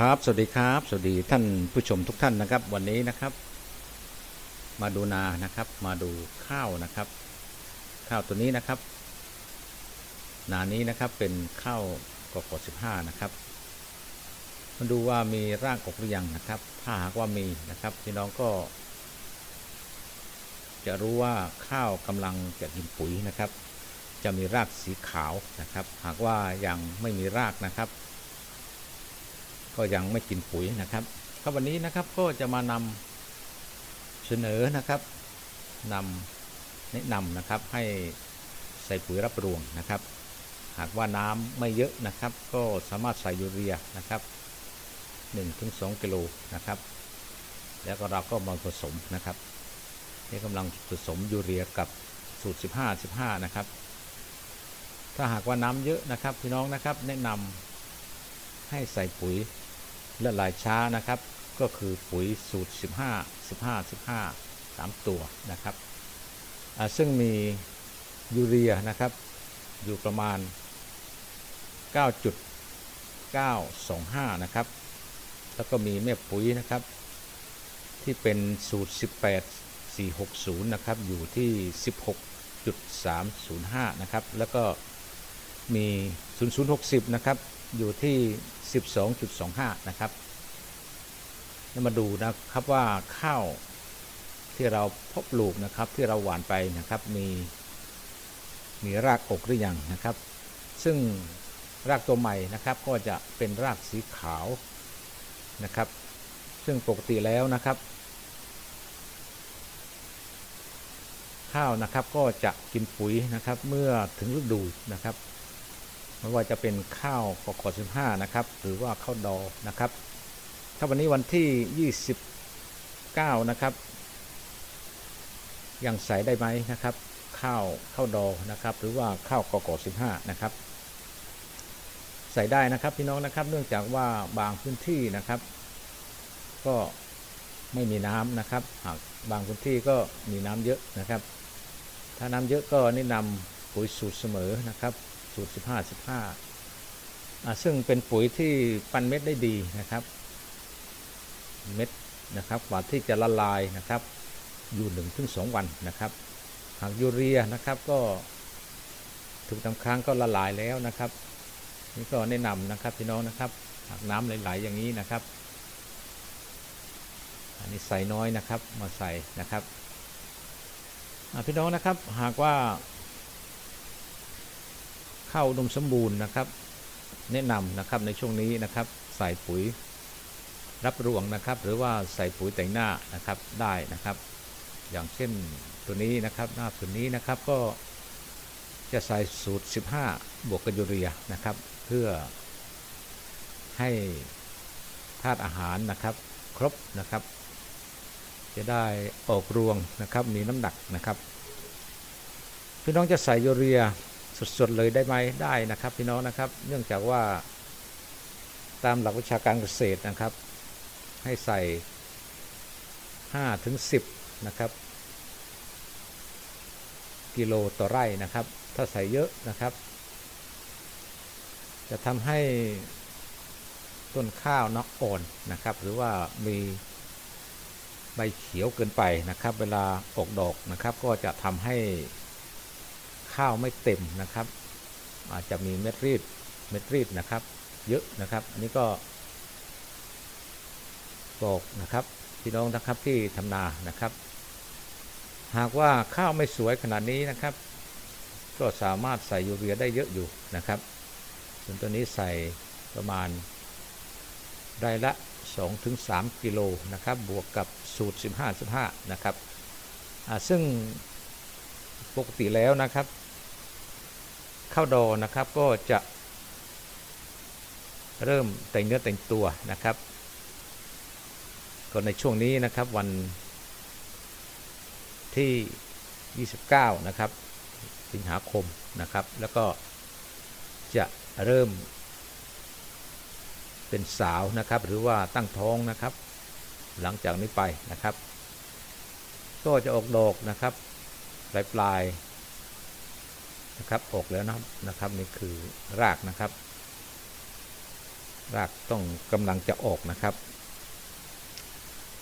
ครับ สวัสดีครับ สวัสดีท่านผู้ชมทุกท่านนะครับ วันนี้นะครับ มาดูนานะครับ มาดูข้าวนะครับ ข้าวตัวนี้นะครับ นานี้นะครับเป็นข้าวกกสิบห้านะครับ มาดูว่ามีรากออกหรือยังนะครับ ถ้าหากว่ามีนะครับพี่น้องก็ จะรู้ว่าข้าวกำลังจะกินปุ๋ยนะครับ จะมีรากสีขาวนะครับ หากว่ายังไม่มีรากนะครับ ก็ยังไม่กินปุ๋ยนะครับครับวันนี้นะครับก็จะมานำเสนอนะครับนำแนะนำนะครับให้ใส่ปุ๋ยรับรวงนะครับ หากว่าน้ำไม่เยอะนะครับ ก็สามารถใส่ยูเรียนะครับ1-2กิโลนะครับ แล้วก็เราก็มาผสมนะครับนี่กำลังผสมยูเรียกับสูตร 15 15 นะครับ ถ้าหากว่าน้ำเยอะนะครับพี่น้องนะครับ แนะนำให้ใส่ปุ๋ย ละลายช้านะครับ ก็คือปุ๋ยสูตร 15 15 15 3 ตัวนะครับอ่าซึ่งมียูเรียนะครับ อยู่ประมาณ 9.925 นะครับ แล้วก็มีแม่ปุ๋ยนะครับ ที่เป็นสูตร 18 460 นะครับ อยู่ที่ 16.305 นะครับ แล้วก็มี 0060 นะครับ อยู่ที่ 12.25 นะครับแล้วมาดูนะครับว่าข้าวที่เราพบปลูกนะครับที่เราหว่านไปนะครับมีมีรากอกหรือยังนะครับ ซึ่งรากตัวใหม่นะครับก็จะเป็นรากสีขาวนะครับ ซึ่งปกติแล้วนะครับ ข้าวนะครับก็จะกินปุ๋ยนะครับเมื่อถึงฤดูนะครับ ไม่ว่าจะเป็นข้าวกก15นะครับ หรือว่าข้าวดอนะครับ ถ้าวันนี้วันที่ 29 นะครับยังใส่ได้ไหมนะครับ ข้าวข้าวดอนะครับ หรือว่าข้าวกก15นะครับ ใส่ได้นะครับพี่น้องนะครับ เนื่องจากว่าบางพื้นที่นะครับ ก็ไม่มีน้ำนะครับ หากบางพื้นที่ก็มีน้ำเยอะนะครับ ถ้าน้ำเยอะก็แนะนำปุ๋ยสูตรเสมอนะครับ สูตร 15 15อ่าซึ่งเป็นปุ๋ยที่ปั้นเม็ดได้ดีนะครับ เม็ดนะครับกว่าที่จะละลายนะครับ อยู่1นถึงสวันนะครับ หากยูเรียนะครับก็ถูกทำครั้งก็ละลายแล้วนะครับ นี่ก็แนะนำนะครับพี่น้องนะครับ หากน้ำไหลๆอย่างนี้นะครับ อันนี้ใส่น้อยนะครับมาใส่นะครับอ่าพี่น้องนะครับหากว่า ข้าวดมสมบูรณ์นะครับ แนะนำนะครับในช่วงนี้นะครับ ใส่ปุ๋ยรับรวงนะครับ หรือว่าใส่ปุ๋ยแต่งหน้านะครับได้นะครับ อย่างเช่นตัวนี้นะครับ หน้าตัวนี้นะครับก็จะใส่สูตร 15 บวกกับยูเรียนะครับ เพื่อให้ธาตุอาหารนะครับ ครบนะครับ จะได้ออกรวงนะครับมีน้ำหนักนะครับ พี่น้องจะใส่ยูเรีย สดๆเลยได้ไหมได้นะครับ พี่น้องนะครับ เนื่องจากว่า ตามหลักวิชาการเกษตรนะครับ ให้ใส่5ถึง10นะครับ กิโลต่อไร่นะครับ ถ้าใส่เยอะนะครับ จะทำให้ต้นข้าวนาะอ่อนนะครับ หรือว่ามีใบเขียวเกินไปนะครับ เวลาออกดอกนะครับ ก็จะทำให้ ข้าวไม่เต็มนะครับ อาจจะมีเม็ดรีดเม็ดรีดนะครับ เยอะนะครับอันนี้ก็บอกนะครับพี่น้องนะครับที่ทำนานะครับ หากว่าข้าวไม่สวยขนาดนี้นะครับ ก็สามารถใส่ยูเรียได้เยอะอยู่นะครับ ส่วนตัวนี้ใส่ประมาณได้ละ 2-3 กิโลนะครับ บวกกับสูตร 15-15 นะครับซึ่งปกติแล้วนะครับ ข้าดอนะครับก็จะ เริ่มแต่งเนื้อแต่งตัวนะครับ ก็ในช่วงนี้นะครับวันที่ 29 นะครับ สิงหาคมนะครับ แล้วก็จะเริ่มเป็นสาวนะครับ หรือว่าตั้งท้องนะครับ หลังจากนี้ไปนะครับ ก็จะออกดอกนะครับปลายปลาย นะครับออกแล้วนะครับนะครับนี่คือรากนะครับ รากต้องกำลังจะออกนะครับ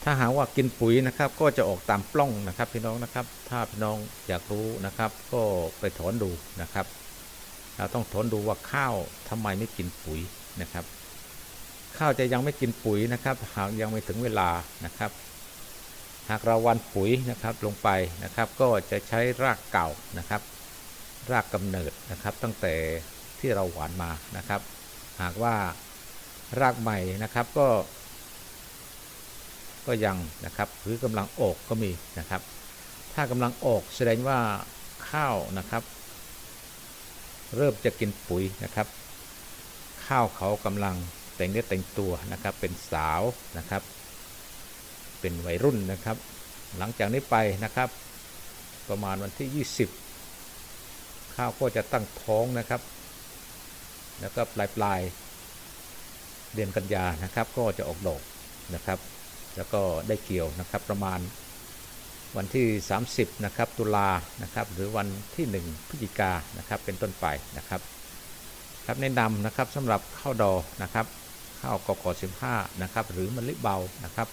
ถ้าหากว่ากินปุ๋ยนะครับ ก็จะออกตามปล้องนะครับพี่น้องนะครับ ถ้าพี่น้องอยากรู้นะครับ ก็ไปถอนดูนะครับ เราต้องถอนดูว่าข้าวทำไมไม่กินปุ๋ยนะครับ ข้าวจะยังไม่กินปุ๋ยนะครับ หากยังไม่ถึงเวลานะครับหากเราวันปุ๋ยนะครับลงไปนะครับ ก็จะใช้รากเก่านะครับ รากกำเนิดนะครับ ตั้งแต่ที่เราหวานมานะครับ หากว่ารากใหม่นะครับก็ ก็ยังนะครับหรือกำลังออกก็มีนะครับ ถ้ากำลังออกแสดงว่าข้าวนะครับ เริ่มจะกินปุ๋ยนะครับ ข้าวเขากำลังแต่งเนื้อแต่งตัวนะครับ เป็นสาวนะครับ เป็นวัยรุ่นนะครับ หลังจากนี้ไปนะครับ ประมาณวันที่ 20 ข้าวก็จะตั้งท้องนะครับ แล้วก็ปลายปลายเดือนกันยานะครับ ก็จะออกดอกนะครับ แล้วก็ได้เกี่ยวนะครับประมาณวันที่ 30นะครับตุลานะครับ หรือวันที่ 1พฤศจิกานะครับ เป็นต้นไปนะครับครับแนะนำนะครับสำหรับข้าวดอนะครับข้าวกอก15นะครับ หรือมะลิเบานะครับ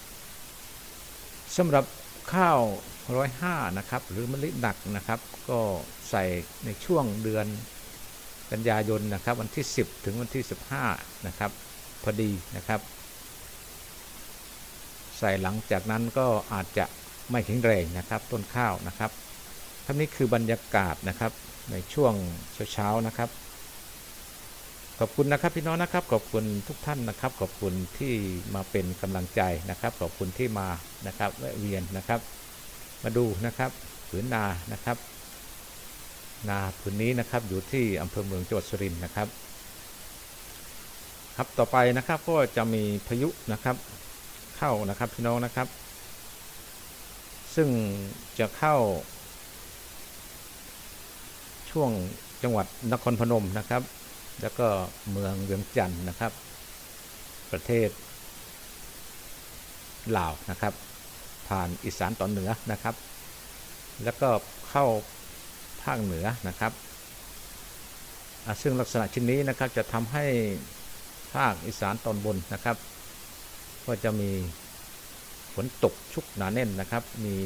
สำหรับข้าว 105 นะครับ หรือมะลิหนักนะครับ ก็ใส่ในช่วงเดือนกันยายนนะครับ วันที่ 10 ถึงวันที่ 15 นะครับ พอดีนะครับ ใส่หลังจากนั้นก็อาจจะไม่แข็งแรงนะครับ ต้นข้าวนะครับครับนี้คือบรรยากาศนะครับในช่วงเช้าๆนะครับ ขอบคุณนะครับพี่น้องนะครับ ขอบคุณทุกท่านนะครับ ขอบคุณที่มาเป็นกำลังใจนะครับ ขอบคุณที่มานะครับแวะเวียนนะครับ มาดูนะครับผืนนานะครับ นาผืนนี้นะครับอยู่ที่อำเภอเมืองจังหวัดสุรินทร์นะครับ ครับต่อไปนะครับก็จะมีพายุนะครับเข้านะครับพี่น้องนะครับ ซึ่งจะเข้า ช่วงจังหวัดนครพนมนะครับ แล้วก็เมืองเวียงจันทร์นะครับ ประเทศลาวนะครับ ผ่านอีสานตอนเหนือนะครับ แล้วก็เข้าภาคเหนือนะครับ ซึ่งลักษณะชิ้นนี้นะครับจะทำให้ภาคอีสานตอนบนนะครับ ก็จะมีฝนตกชุกหนาแน่นนะครับ มี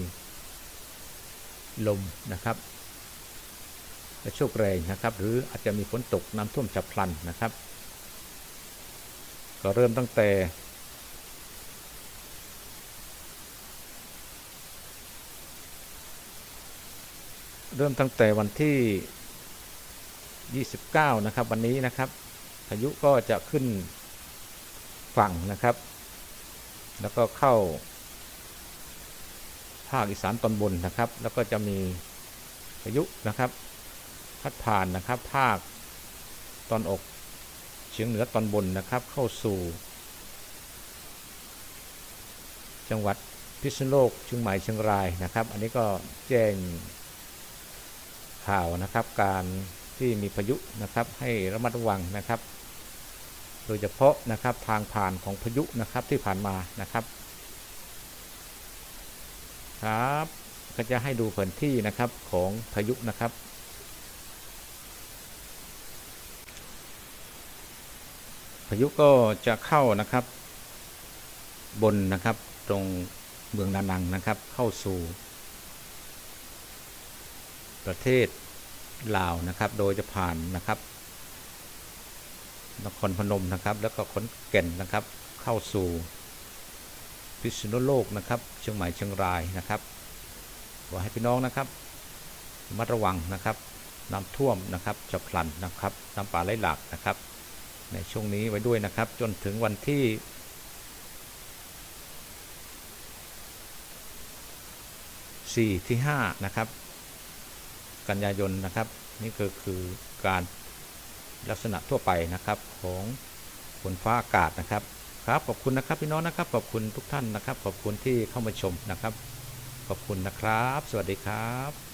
ลมนะครับและโชคแรงนะครับ หรืออาจจะมีฝนตกน้ำท่วมฉับพลันนะครับ ก็เริ่มตั้งแต่ เริ่มตั้งแต่วันที่ 29 นะครับ วันนี้นะครับ พายุก็จะขึ้นฝั่งนะครับ แล้วก็เข้า ภาคอีสานตอนบนนะครับ แล้วก็จะมีพายุนะครับ พัดผ่านนะครับ ภาคตอนออกเฉียงเหนือตอนบนนะครับ เข้าสู่ จังหวัดพิษณุโลกเชียงใหม่เชียงรายนะครับ อันนี้ก็แจ้ง ข่าวนะครับ การที่มีพายุนะครับ ให้ระมัดระวังนะครับ โดยเฉพาะนะครับทางผ่านของพายุนะครับที่ผ่านมานะครับครับก็จะให้ดูแผนที่นะครับของพายุนะครับ พายุก็จะเข้านะครับ บนนะครับตรงเมืองนานังนะครับ เข้าสู่ ประเทศ ลาวนะครับ โดยจะผ่านนะครับนครพนมนะครับ แล้วก็ขอนแก่นนะครับ เข้าสู่พิษณุโลกนะครับ เชียงใหม่เชียงรายนะครับขอให้พี่น้องนะครับระมัดระวังนะครับน้ำท่วมนะครับจะพลันนะครับน้ำป่าไหลหลากนะครับ ในช่วงนี้ไว้ด้วยนะครับ จนถึงวันที่ 4 ที่ 5 นะครับ กันยายนนะครับ นี่คือคือการลักษณะทั่วไปนะครับของฝนฟ้าอากาศนะครับครับขอบคุณนะครับพี่น้องนะครับขอบคุณทุกท่านนะครับ ขอบคุณที่เข้ามาชมนะครับ ขอบคุณนะครับ สวัสดีครับ